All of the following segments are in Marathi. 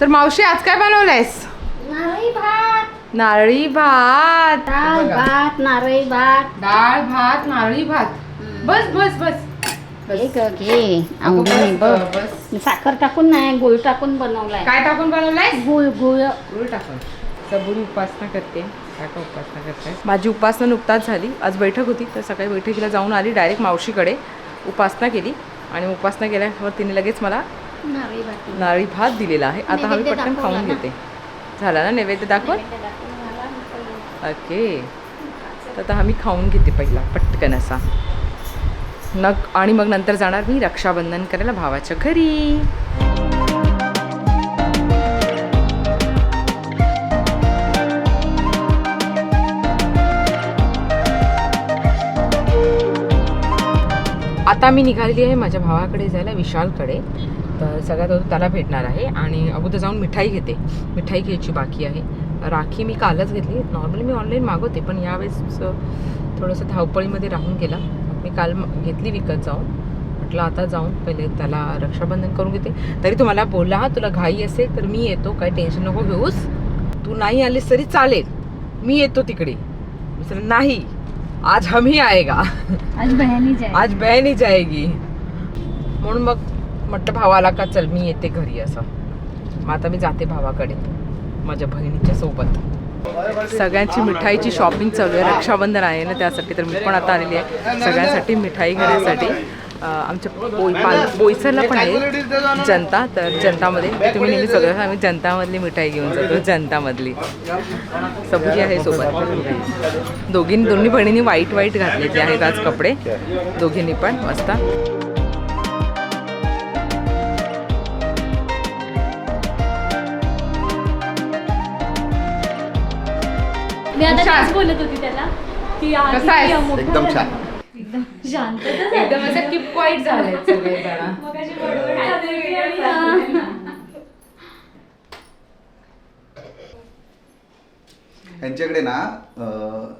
तर मावशी आज काय बनवलंयस? नारळी भात. नारळी भात. डाळ भात नारळी भात. डाळ भात नारळी भात. बस बस बस. घे आवडीने बघ. बस. साखर टाकून नाही गुळ टाकून बनवलाय. काय टाकून बनवलंय गुळ गुळ. गुळ टाकून. सबुरी उपासना करते. काका उपासना करते. माझी उपासना नुकताच झाली. आज बैठक होती तर सकाळी बैठकीला जाऊन आली डायरेक्ट मावशीकडे उपासना केली. आणि उपासना केल्यावर तिने लगेच मला नारळी भात दिलेला. आहे. आता हा मी नैवेद्य पटकन खाऊन. घेते. झाला ना नैवेद्य दाखवत. ओके. तर आता आम्ही खाऊन घेते पहिला पटकन असा. नग आणि मग नंतर जाणार मी रक्षाबंधन करायला भावाच्या घरी. आता मी निघालेली आहे माझ्या भावाकडे जायला विशालकडे. तर सगळ्यात अगोदर त्याला भेटणार आहे आणि अगोदर जाऊन मिठाई घेते. मिठाई घ्यायची बाकी आहे. राखी मी कालच घेतली. नॉर्मली मी ऑनलाईन मागवते पण यावेळेस थोडंसं धावपळीमध्ये राहून गेला. मी काल घेतली विकत जाऊन. म्हटलं आता जाऊन पहिले त्याला रक्षाबंधन करून घेते. तरी तो मला बोलला तुला घाई असेल तर मी येतो. काय टेन्शन नको घेऊस. तू नाही आलीस तरी चालेल. मी येतो तिकडे. नाही. आज हमी आएगा. आज जाय आज बहन जाएगी. म्हणून मग म्हटलं भावाला का चल मी येते घरी असं. मग आता मी जाते भावाकडे माझ्या बहिणीच्या सोबत. सगळ्यांची मिठाईची शॉपिंग चालू आहे. रक्षाबंधन आहे ना त्यासाठी तर मी पण आता आलेली आहे. सगळ्यांसाठी मिठाई घेण्यासाठी. आमच्या बोई पाल बोईसरला पण आहे जनता तर जनतामध्ये तुम्ही नेहमी सगळं आम्ही जनतामधली मिठाई घेऊन जातो जनतामधली. सबुजी आहे सोबत. दोघींनी दोन्ही बहिणींनी वाईट वाईट घातलेले आहेत आज कपडे. दोघींनी पण मस्त. मी आता छान. तेच बोलत होती त्याला की आधी कसा आहेस? या मोठं एकदम झालं. छान. एकदम शांत एकदम असं किप झाले यांच्याकडे ना अं,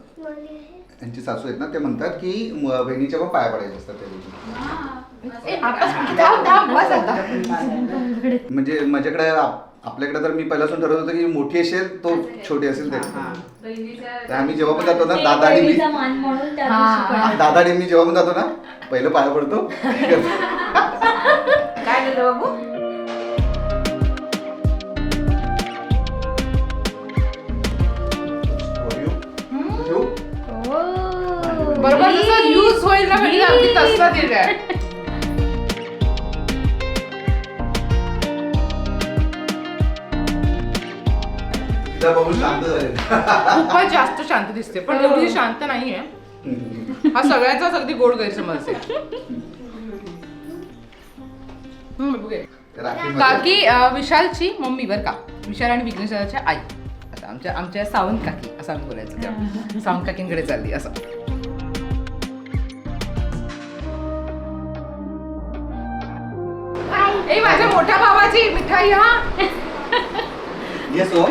यांची सासू आहेत ना ते म्हणतात की म- बहिणीच्या पण पाया पडायचे असतात त्या दिवशी म्हणजे माझ्याकडे आप- आपल्याकडे तर मी पहिल्यापासून ठरवत होतं की मोठी असेल तो छोटी असेल ते. तर आम्ही जेव्हा पण जातो ना दादा आणि मी. दादा आणि मी जेव्हा पण जातो ना पहिलं पाया पडतो. काय झालं बाबू? You? बरोबर यूज होईल ना म्हणजे अगदी तसं दिलंय. तिला बघून शांत झाले. खूपच जास्त शांत दिसते पण एवढी शांत नाहीये. हा सगळ्याचाच अगदी गोड गैरसमज आहे. हम्म, बघूया. राखीमध्ये काकी अं, विशालची मम्मी बर का. विशाल आणि विघ्नेश्वराच्या आई. आता आमच्या आमच्या सावंत काकी असं आम्ही बोलायचं तेव्हा सावंत काकींकडे चालली असं. ए माझ्या मोठ्या भावाची मिठाई हा हो.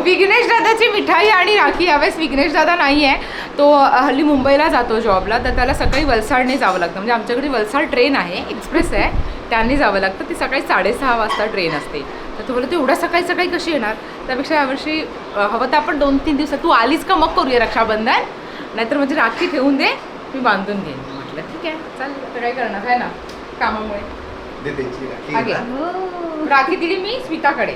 विघ्नेश दादाची मिठाई आणि राखी यावेळेस विघ्नेश दादा नाही आहे तो हल्ली मुंबईला जातो जॉबला तर त्याला सकाळी वलसाडने जावं लागतं. म्हणजे आमच्याकडे वलसाड ट्रेन आहे एक्सप्रेस आहे. त्यांनी जावं लागतं. ती सकाळी साडेसहा वाजता ट्रेन असते. तर तो बोलतो एवढ्या सकाळी सकाळी कशी येणार? त्यापेक्षा यावर्षी हवं तर आपण दोन तीन दिवसात तू आलीच का मग करूया रक्षाबंधन? नाहीतर म्हणजे राखी ठेवून दे मी बांधून घेईन. म्हटलं ठीक आहे चालेल आता काय करणार आहे ना कामामुळे. हा. राखी दिली मी स्मिताकडे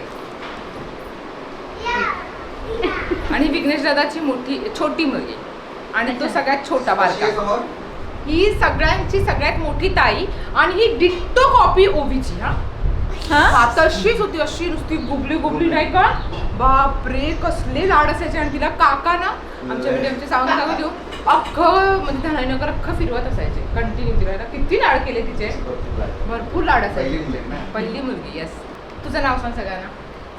आणि विघ्नेश दादाची मोठी छोटी मुलगी. आणि तो सगळ्यात छोटा बारका? ही सगळ्यांची सगळ्यात मोठी ताई आणि ही डिट्टो कॉपी ओवीची हा. हा? तशीच होती अशी नुसती गुबली गुबली नाही का? बापरे कसले लाड असायचे. आणि तिला काका ना आमच्या आमचे सावंत काका घेऊन अख्खं म्हणजे धनाईनगर अख्खं फिरवत असायचे. कंटिन्यू तिला किती लाड केले तिचे. भरपूर लाड असायचे? पहिली मुलगी येस तुझं नाव सांग सगळ्यांना.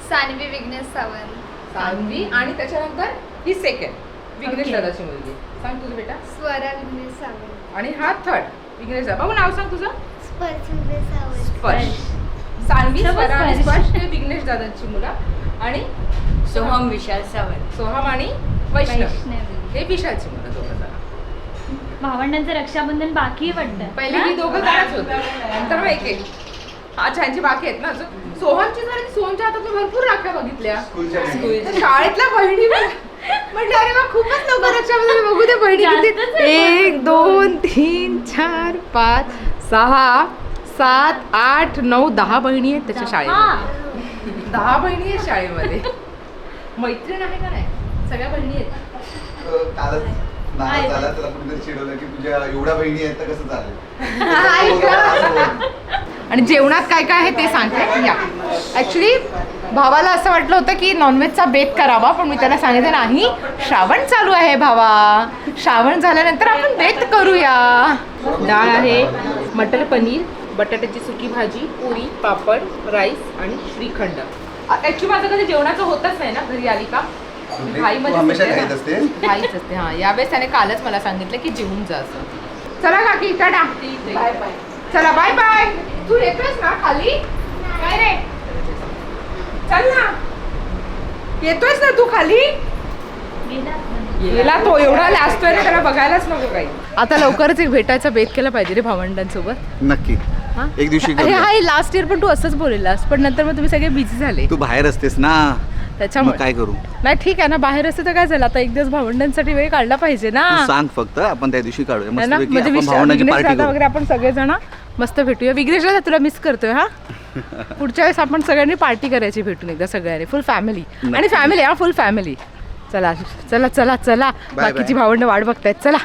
सानवी विघ्नेश सावंत. सान्वी आणि त्याच्यानंतर ही सेकंड विघ्नेश Okay. दादाची मुलगी. सांग तुझं बेटा. स्वरा विघ्नेश सावंत. आणि हा थर्ड विघ्नेश दादा बाबू नाव सांग तुझं. स्पर्श विघ्नेश सावंत. स्पर्श. सान्वी सर्व स्वरा आणि स्पर्श. स्पर्श हे विघ्नेश दादाची मुलं. आणि सोहम विशाल सावंत. सोहम आणि वैष्णवी. वैष्णवी. हे विशालची मुलं दोघं जण भावंडांचं रक्षाबंधन बाकी आहे वाटतं. पहिले ही दोघं जणच होते. नंतर मग एक एक अच्छा यांची बाकी आहेत ना अजून? सोहमची झाली सोहमच्या हातात मी भरपूर राख्या बघितल्या. स्कूलच्या बहिणी. तर शाळेतल्या बहिणी म्हटलं अरे वा खूपच लवकर रक्षाबंधन बघू दे बहिणी किती. एक दोन तीन चार पाच सहा सात आठ नऊ दहा बहिणी आहेत त्याच्या शाळेमध्ये. दहा बहिणी आहेत शाळेमध्ये. मैत्रीण आहे का नाही? सगळ्या बहिणी आहेत. अं, कालच नाराज झाला त्याला कुणीतरी चिडवलं की तुझ्या एवढ्या बहिणी आहेत तर कसं चालेल? आणि जेवणात काय काय आहे ते सांगते. या. ॲक्च्युली भावाला असं वाटलं होतं की नॉनव्हेजचा बेत करावा पण मी त्याला सांगितलं नाही श्रावण चालू आहे भावा. श्रावण झाल्यानंतर आपण बेत करूया. डाळ आहे मटर पनीर बटाट्याची सुकी भाजी पुरी पापड राईस आणि श्रीखंड. ॲक्च्युली माझं कधी जेवणाचं होतच नाही ना घरी आली का? ना. असते. घाईच असते हा. यावेळेस त्याने कालच मला सांगितलं की जेवून जा असं. चला काकी टाटा. बाय बाय चला बाय बाय तू येतोयस ना खाली? काय रे? चल ना. येतोयस ना तू खाली? गेला तो एवढा लाजतोय ना त्याला बघायलाच नको काही. आता लवकरच एक भेटायचा बेत केला पाहिजे रे भावंडांसोबत. नक्की. हा? एक दिवशी अरे करूया. हाय लास्ट इयर पण तू असंच बोललेलास पण नंतर मग तुम्ही सगळे बिझी झाले. तू बाहेर असतेस ना. मग त्याच्यामुळे काय करू? नाही ठीक आहे ना बाहेर असते तर काय झालं? आता एक दिवस भावंडांसाठी वेळ काढला पाहिजे ना. सांग फक्त आपण त्या दिवशी काढूया. है ना मस्तपैकी म्हणजे आपण विघ्नेश पार्टी दादा करू. वगैरे आपण सगळेजण मस्त भेटूया. विघ्नेशला तुला मिस करतोय हा? पुढच्या वेळेस आपण सगळ्यांनी पार्टी करायची भेटून एकदा सगळ्यांनी. फुल फॅमिली आणि. फॅमिली हा फुल फॅमिली चला चला चला. चला. बाकीची भावंड वाट बघतायत. चला.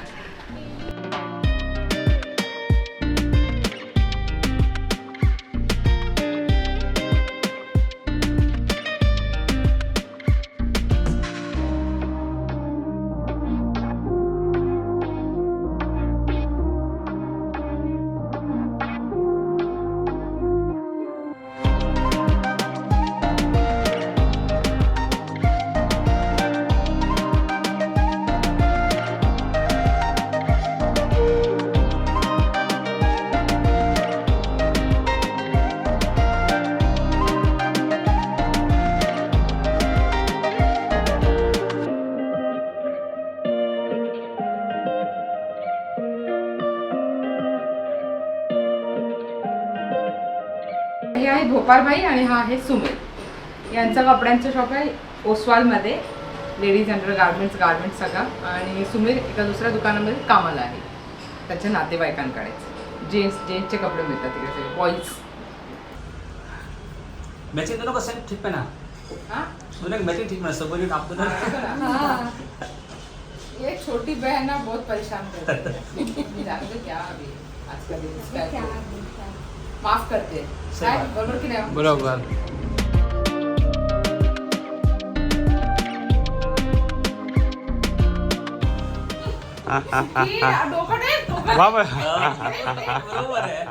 हे आहे भोपाळबाई आणि हा आहे सुमेल यांचं कपड्यांचं शॉप आहे ओसवालमध्ये. लेडीज अंडर गार्मेंट्स गार्मेंट सगळं. आणि सुमेल एका दुसऱ्या दुकानामध्ये कामाला आहे. त्याच्या नातेवाईकांकडे. जेंट्स जेंट्सचे कपडे मिळतात तिकडे सगळे. बॉईज मैचिंग दोनों का सेम ठीक पहना हाँ? दोनों मैचिंग ठीक पहना सब बोलिए ये छोटी बहन ना बहुत परेशान करती. है जानते क्या अभी? आज का दिन इसका माफ करते. काय? बरोबर की नाही? बरोबर. की, आ, डोकं नाही, डोकं बरोबर आहे.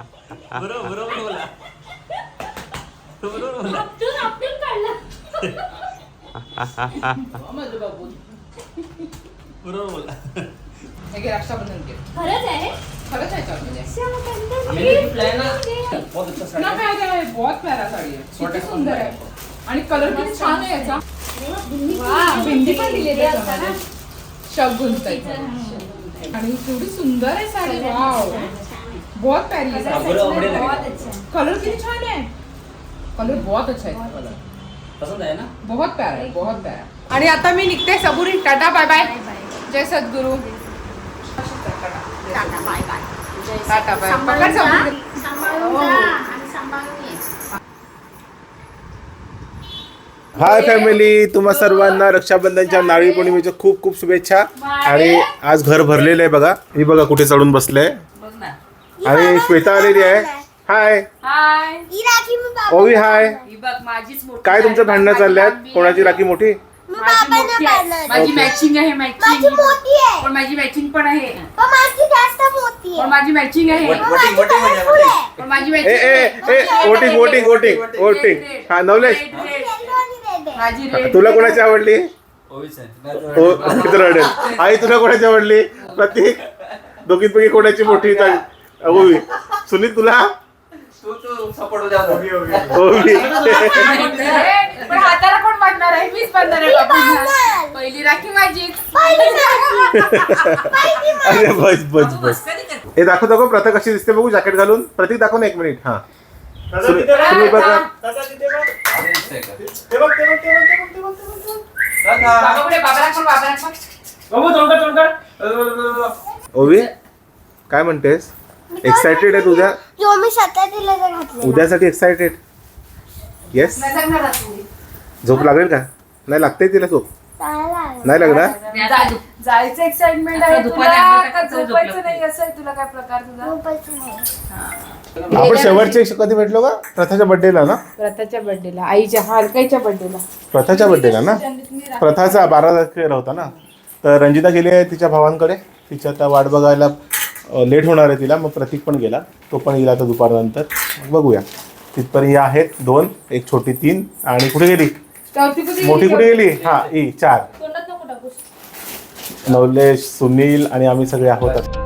बरोबर बरोबर बोला. बरोबर बोला. आपटून आपटून काढलं. माझं बाबू. बरोबर बोला. हे घे रक्षाबंधन घे. खरंच आहे? खरंच आहे प्लान ना बहुत अच्छा साड़ी ना है काय आहे बहुत प्यारा साडी आहे. किती सुंदर आहे. आणि कलर किती छान आहे याचा. बिंदी पण दिली आहे. त्याच्यामध्ये गुंतायचं आणि केवढी सुंदर आहे साडी. वाव. बहुत प्यारी है हाँ, साड़ी लगे कलर किती छान आहे. कलर बहुत अच्छा है पसंद आया ना? बहुत प्यारा आहे बहुत प्यारा आणि आता मी निघते. सबुरी. टाटा बाय बाय जय सद्गुरु. Tata bye bye. Tata bye. पकड सबुरी सांभाळून जा आणि सांभाळून ये. हाय फॅमिली तुम्हा सर्वांना रक्षाबंधनच्या नारळी पौर्णिमेच्या खूप खूप शुभेच्छा. आणि आज घर भरलेलं आहे बघा. ही बघा कुठे चढून बसले आणि श्वेता आलेली आहे. हाय. हाय. ही राखी मी बाबा ओवी हाय. ही बघ माझीच मोठी काय तुमचं. भांडणं लांबी कोणाची. राखी मोठी? मी माझी मोठी आहे. माझी. मॅचिंग आहे माझी मॅचिंग मोठी आहे. पण माझी मॅचिंग पण आहे. पण माझी जास्त मोठी पण आहे माझी मॅचिंग आहे. पण माझी colorful आहे. पण माझी ए मॅचिंग ए ए वोटिंग वोटिंग वोटिंग वोटिंग. हा नवलेश. Yellow आणि red आहे. माझी तुला कोणाची आवडली? ओवीच हो रडेल आई तुला कोणाची आवडली? प्रतीक. दोघींपैकी कोणाची मोठी? ओवी. सुनील तुला? ओवी पण हाताला कोण बांधणार आहे? मीच बांधणार आहे मी बाबूंना. बांधणार. पहिली राखी माझी. पहिली राखी. पहिली माझी. अरे बस बस बस. हे दाखव दाखव प्रथा कशी दिसते बघू जॅकेट घालून. प्रतीक दाखव ना एक मिनिट. हा. सुनील बघा. बाबा पुढे. ओवी काय म्हणतेस? एक्सायटेड आहे तुझ्या? जो मी स्वतः तिला घातले उद्यासाठी एक्सायटेड येस झोप लागेल का? नाही लागते तिला झोप. नाही लागणार? जायचं एक्साइटमेंट आहे तुला का? झोपायचं नाही असं आहे तुला काय प्रकार तुझा? आपण शेवटचे कधी भेटलो का? प्रथाच्या बर्थडेला ना? प्रथाच्या बर्थडेला आईच्या हलकाईच्या बर्थडेला प्रथाच्या बर्थडेला ना? प्रथाचा बारा तारखेला होता ना? तर रंजिता गेली आहे तिच्या भावांकडे. तिच्या आता वाट बघायला लेट होणार आहे तिला मग प्रतीक पण गेला. तो पण येईल आता दुपारनंतर. मग बघूया. तिथपर्यंत या आहेत दोन एक छोटी तीन. आणि कुठे गेली? मोठी कुठे गेली? हा ई चार. नवलेश सुनील आणि आम्ही सगळे आहोत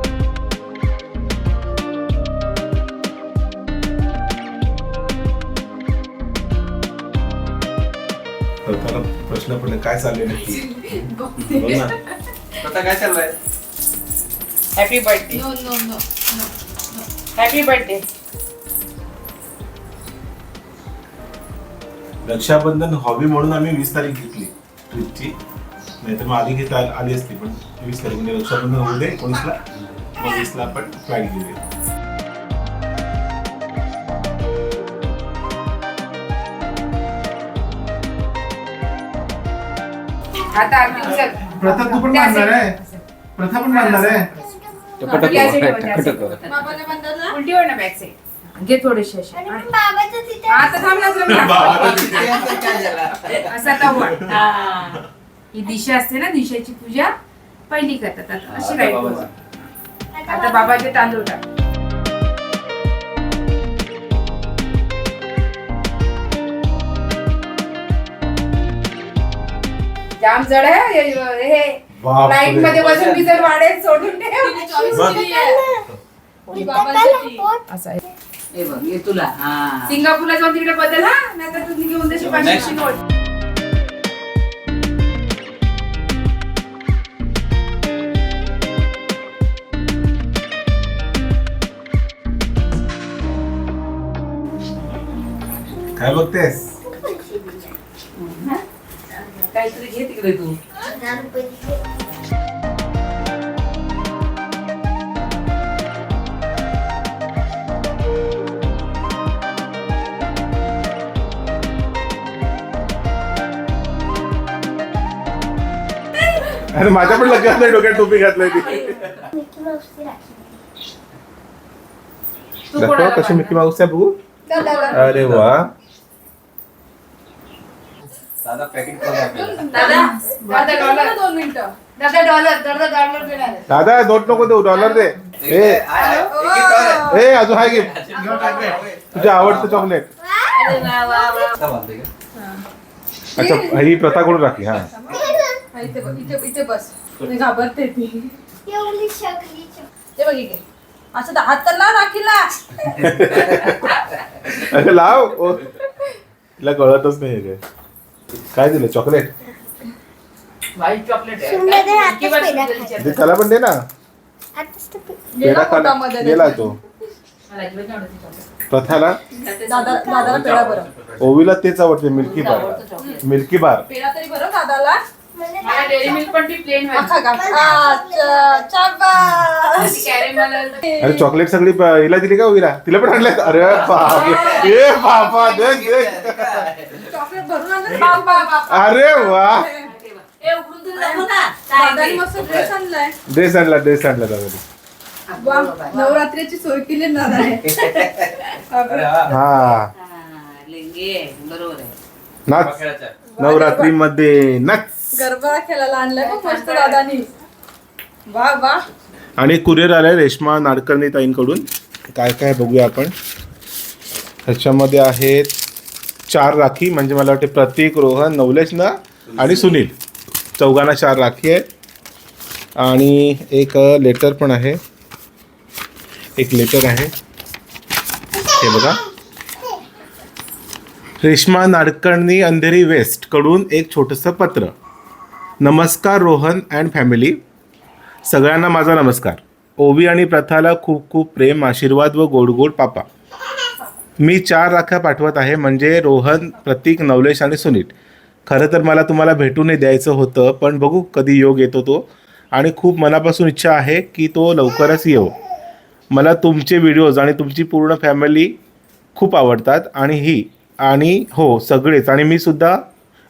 प्रश्न पडले. काय चालले नक्की? बोल ना. आता काय चाललंय? Happy birthday happy birthday Rakshabandhan hobby म्हणून आम्ही वीस तारीख घेतली. ट्रिपची. नाही तर मग आधी घेता आली असती पण वीस तारीख म्हणजे रक्षाबंधन होऊ दे एकोणीसला. मग वीसला आपण फ्लाईट घेऊया. आता. प्रथा तू पण मानणार आहे. प्रथा पण मानणार आहे. उलटी होय ना? बॅक साईड घे थोडेसे असे. आणि पण बाबाचं तिथे आता थांब ना जरा. काय झाला असं आता वळ. हा. ही दिशा असते ना दिशेची पूजा. पहिली करतात आता. अशी पूजा. आता बाबाचे तांदूळ टाक. जाम जड आहे हे- हे. लाइटमध्ये वजन बिजन वाढेल सोडून ठेव असं आहे. हे बघ हे तुला. हा. सिंगापूरला जाऊन तिकडे बदल हा? नाहीतर तू घेऊन तशी पाचशेची नोट काय बघतेस? काहीतरी घे तिकडे तू. हजार रुपये दिले. अरे माझ्या पण लक्षात नाही डोक्यात टोपी घातलाय ती मिकी माऊसची राखी. दाखव कशी मिकी माऊस आहे बघू अरे वा दादा पॅकेट करून दादा दादा डॉलर दोन मिनिटं. दादा डॉलर दादा डॉलर देणार आहे. दादा नोट नको देऊ डॉलर दे. ए. ए अजून हाय गिफ्ट. तुझे आवडतं चॉकलेट. अच्छा ही प्रथा कडून राखी हा. हा, इथे बघ इथे इथे बस. मी घाबरते ती. एवढी शकली ते बघ इथे असं हात तर ना राखीला अरे लाव. ओ. तिला कळतच नाही हे काय. काय दिलं? चॉकलेट? व्हाईट चॉकलेट सुंदर आहे, आताच पेढा ते त्याला पण दे ना. आताच तर पे- पेढा खाला गेला तो. प्रथाला? दादा दादाला पेढा बरं. ओवीला तेच आवडते मिल्की बार. Milky Bar. पेढा तरी बरं दादाला. मला मला डेअरी मिल्क पण ती प्लेन अरे चॉकलेट सगळी प- हिला दिली का ओवीला तिला पण आणल्या अरे बाप ए बाबा दे दे चॉकलेट भरून आणलं बाबा अरे वा. दादानी मस्त ड्रेस आणलाय. ड्रेस आणला ड्रेस आणला दादा नवरात्रीची सोय केली ना दादाने वा. हा. बरोबर आहे. नाच खेळायचं. नवरात्री मध्ये नाच गरबा खेळायला आणलाय मस्त दादानी. वा वा. आणि कुरिअर आलाय रेश्मा नाडकर्णी ताईंकडून. काय काय बघूया आपण. ह्याच्यामध्ये आहेत चार राखी म्हणजे मला वाटते प्रतीक रोहन नवलेश ना आणि सुनील. चौघांना चार राखी आहेत. आणि एक लेटर पण आहे. एक लेटर आहे. हे बघा. रेश्मा नाडकर्णी अंधेरी वेस्टकडून एक छोटंसं पत्र. नमस्कार रोहन अँड फॅमिली. सगळ्यांना माझा नमस्कार. ओवी आणि प्रथाला खूप खूप प्रेम आशीर्वाद व गोड गोड पापा. मी चार राख्या पाठवत आहे म्हणजे रोहन प्रतीक नवलेश आणि सुनील. खरं तर मला तुम्हाला भेटूनही द्यायचं होतं पण बघू कधी योग येतो तो. आणि खूप मनापासून इच्छा आहे की तो लवकरच येऊ मला तुमचे व्हिडिओज आणि तुमची पूर्ण फॅमिली खूप आवडतात. आणि ही आणि हो सगळेच. आणि मी सुद्धा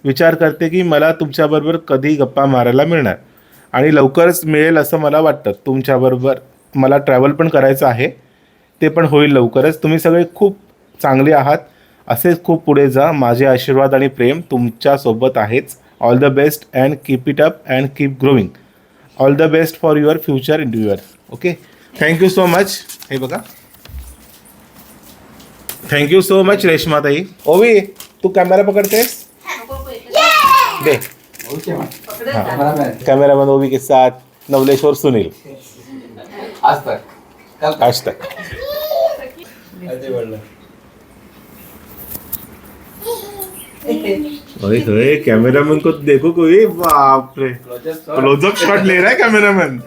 विचार करते की मला तुमच्याबरोबर कधी गप्पा मारायला मिळणार. आणि लवकरच मिळेल असं मला वाटतं. तुमच्याबरोबर मला ट्रॅव्हल पण करायचं आहे. ते पण होईल लवकरच. तुम्ही सगळे खूप चांगले आहात. असेच खूप पुढे जा. माझे आशीर्वाद आणि प्रेम तुमच्यासोबत आहेच. All the best and keep it up and keep growing all the best for your future interviewer okay thank you so much हे बघा. थँक्यू सो मच रेश्मा ताई ओवी तू कॅमेरा पकडतेस? दे. कॅमेरामॅन ओवी के साथ नवलेश्वर सुनील. आज तक. कल तक. आज तक अरे अरे कैमरामैन को देखो कोई? बाप रे क्लोजअप शॉट ले रहा है कैमरामैन?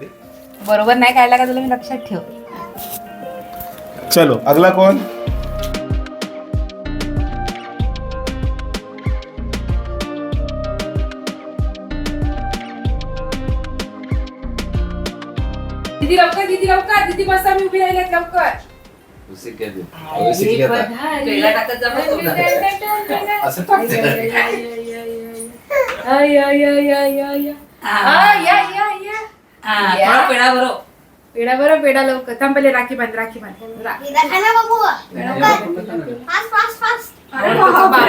बरोबर नाही काढला का तुला? मी लक्षात ठेव. चलो अगला कौन दीदी लवकर? दीदी मस्त मी उभी राहिलेत लवकर? उसी उसी पहिला टाकत जा बरं तुला. असं टाकते. आय, आय, आय, आय, आय, आय. आ, या, या, या. या. थोडा पेढा बरो पेढा लवकर. थांब पहिले राखी बांध राखी बांध. रा- विदा खा ना बाबू पेढा फास्ट फास्ट फास्ट. अरे बाबा.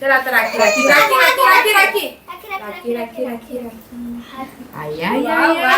चल आता राखी राखी राखी राखी राखी. राखी राखी राखी राखी राखी. आय, आय, आय,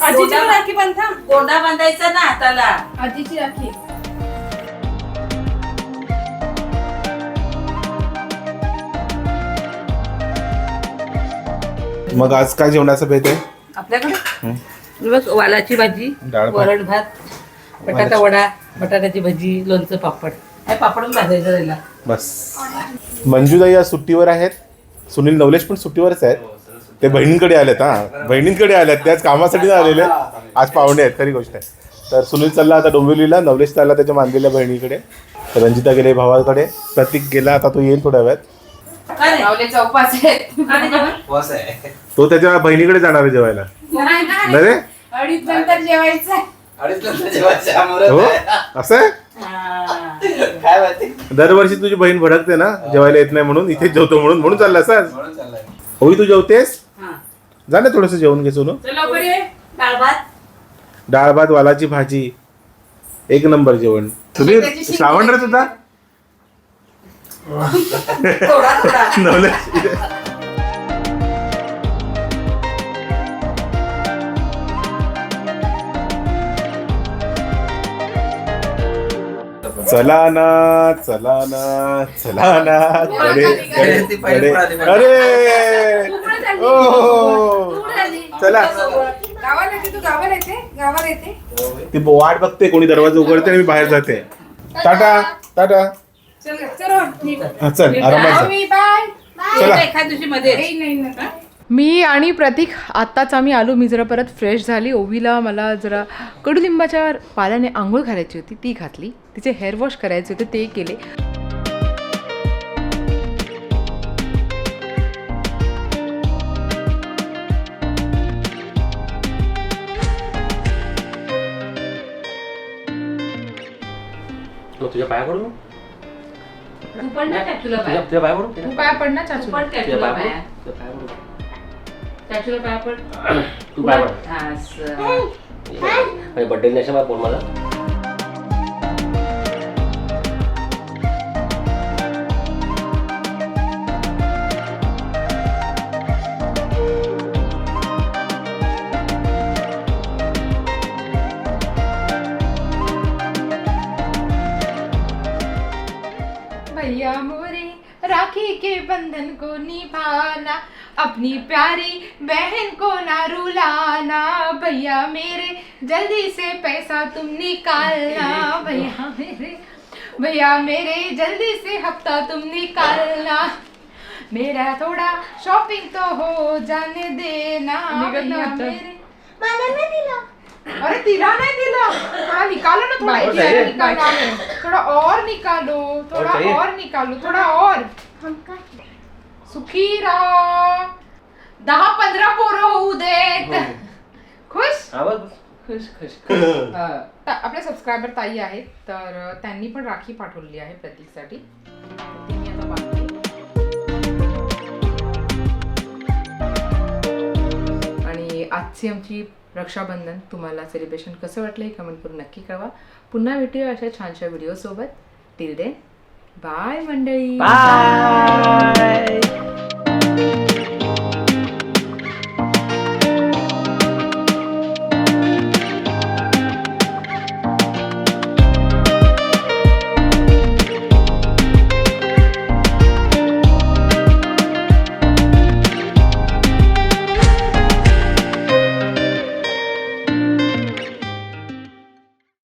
आजीची पण राखी बांध. गोंडा बांधायचा ना हाताला आजीची राखी. मग आज काय जेवणाचा भेट आहे? आपल्याकडे? बघ वालाची भाजी डाळ भात. वरण भात बटाटा वडा बटाट्याची भाजी लोणचं पापड. काय पापड पण भाजायचं राहिला बस. मंजूताई आज सुट्टीवर आहेत. सुनील नवलेश पण सुट्टीवरच आहेत. ते बहिणींकडे आलेत हा. बहिणींकडे आलेत ते आज कामासाठी आलेले आज पाहुणे आहेत खरी गोष्ट आहे. तर सुनील चालला आता डोंबिवलीला नवलेश चालला त्याच्या मानलेल्या बहिणीकडे. तर रंजिता गेले भावाकडे. प्रतीक गेला आता तो येईल थोड्या वेळात. माऊलीचा उपास आहे. उपवास आहे. तो त्याच्या बहिणीकडे जाणार आहे जेवायला. नाही, नाही. नाही रे अडीच नंतर जेवायचं आहे. हो? आहे. असं आहे? हा. काय माहिती? दरवर्षी तुझी बहीण भडकते ना जेवायला येत नाही म्हणून इथे जेवतो म्हणून म्हणून चालला चाललंय. होई तू जेवतेस? झालं थोडस जेवण घे डाळ भात. वालाची भाजी. एक नंबर जेवण. तुम्ही श्रावण रे तुझा चला ना चला ना चला ना अरे! ती पहिली कडे पळाली, अरे ओ चला. गावाला येते तू गावाला येते? गावाला येते? ती वाट बघते कोणी दरवाजा उघडते आणि मी बाहेर जाते. टाटा. टाटा चल चल निघ. हा, चल आरामात जा. मी बाय. चला. एखाद दिवशी मध्ये नाही नाही नाही. मी आणि प्रतीक आत्ताच आम्ही आलो मी जरा परत फ्रेश झाली. ओवीला मला जरा कडुलिंबाच्या पाल्याने आंघोळ घालायची होती ती घातली. तिचे हेअर वॉश करायचे होते ते केले. मग तुझ्या पाया पडू तू पण ना तुझ्या पाय. तुझ्या पाया पडू? तू पाय पड ना तू चाचू पण तुझ्या पाया पाय. तुझ्या पाया पडू. पाय पड. तू पाया पड. असं. माझ्या बड्डे दिवशी मला फोन मला. अपनी प्यारी बहन को ना रुलाना। भैया मेरे जल्दी से पैसा तुम निकालना। भैया मेरे भैया मेरे जल्दी से हफ़्ता तुम निकालना। मेरा थोड़ा शॉपिंग तो हो जाने देना। भैया मेरे। मला नाही दिला। अरे तिला नहीं दिला। थोड़ा निकालो ना थोड़ा। और इधर चाहिए? निकालो थोड़ा और निकालो थोड़ा चाहिए? और निकालो थोड़ा और। हम सुखी राहा। दहा पंधरा पोरं होऊ देत. खुश? हा. खुश खुश खुश. अं, ता- आपले सबस्क्रायबर ताई आहेत तर त्यांनी पण राखी पाठवलेली आहे प्रतीकसाठी. ती मी आता बांधते आणि आजची आमची रक्षाबंधन तुम्हाला सेलिब्रेशन कसं वाटलं हे कमेंट करून नक्की कळवा. पुन्हा भेटूया अशा छानशा व्हिडिओसोबत टिल देन बाय मंडळी. Bye.